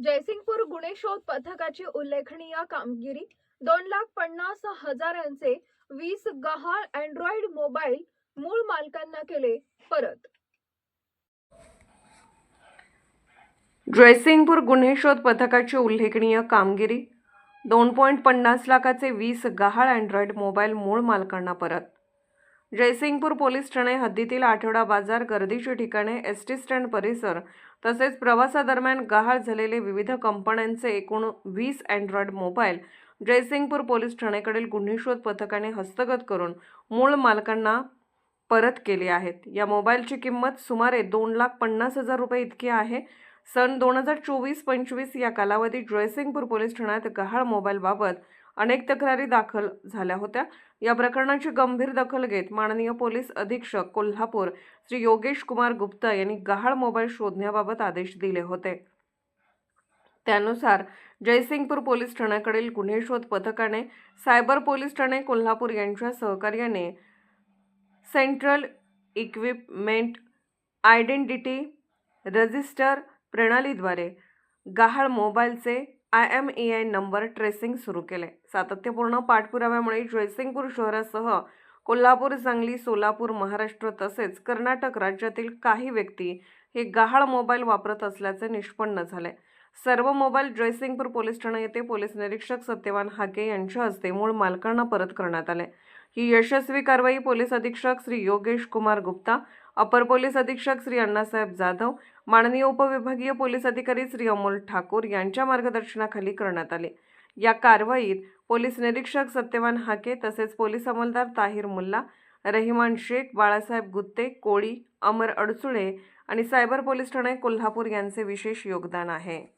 गुन्हे शोध पथकाची उल्लेखनीय कामगिरी. दोन लाख पन्नास हजारांचे वीस गहाळ अँड्रॉइड मोबाईल मूळ मालकांना केले परत. जयसिंगपूर गुन्हे शोध पथकाची उल्लेखनीय कामगिरी. दोन पॉईंट पन्नास लाखाचे वीस गहाळ अँड्रॉइड मोबाईल मूळ मालकांना परत. जयसिंगपूर पोलीस ठाणे हद्दीतील आठवडा बाजार गर्दीची ठिकाणे एस टी स्टँड परिसर तसेच प्रवासादरम्यान गहाळ झालेले विविध कंपन्यांचे एकूण वीस अँड्रॉइड मोबाईल जयसिंगपूर पोलीस ठाणेकडील गुन्हे शोध पथकाने हस्तगत करून मूळ मालकांना परत केले आहेत. या मोबाईलची किंमत सुमारे दोन लाख पन्नास हजार रुपये इतकी आहे. सन दोन हजार चोवीस पंचवीस या कालावधीत जयसिंगपूर पोलीस ठाण्यात गहाळ मोबाईलबाबत अनेक तक्रारी दाखल झाल्या होत्या. या प्रकरणाची गंभीर दखल घेत माननीय पोलीस अधीक्षक कोल्हापूर श्री योगेश कुमार गुप्ता यांनी गहाळ मोबाईल शोधण्याबाबत आदेश दिले होते. त्यानुसार जयसिंगपूर पोलीस ठाण्याकडील गुन्हे शोध पथकाने सायबर पोलीस ठाणे कोल्हापूर यांच्या सहकार्याने सेंट्रल इक्विपमेंट आयडेंटिटी रजिस्टर प्रणालीद्वारे गहाळ मोबाईलचे I M E I number tracing सुरू केले. सातत्यपूर्ण पाठपुराव्यामुळे जयसिंगपूर शहरासह कोल्हापूर सांगली सोलापूर महाराष्ट्र तसेच कर्नाटक राज्यातील काही व्यक्ती हे गहाळ मोबाईल वापरत असल्याचे निष्पन्न झाले. सर्व मोबाईल ड्रेसिंगपूर पोलीस ठाणे येथे पोलीस निरीक्षक सत्यवान हाके यांच्या हस्ते मूळ मालकांना परत करण्यात आले. ही यशस्वी कारवाई पोलीस अधीक्षक श्री योगेश कुमार गुप्ता अपर पोलीस अधीक्षक श्री अण्णासाहेब जाधव माननीय उपविभागीय पोलीस अधिकारी श्री अमोल ठाकूर यांच्या मार्गदर्शनाखाली करण्यात आले. या कारवाईत पोलीस निरीक्षक सत्यवान हाके तसेच पोलीस अंमलदार ताहिर मुल्ला रहिमान शेख बाळासाहेब गुत्ते कोळी अमर अडसुळे आणि सायबर पोलीस ठाणे कोल्हापूर यांचे विशेष योगदान आहे.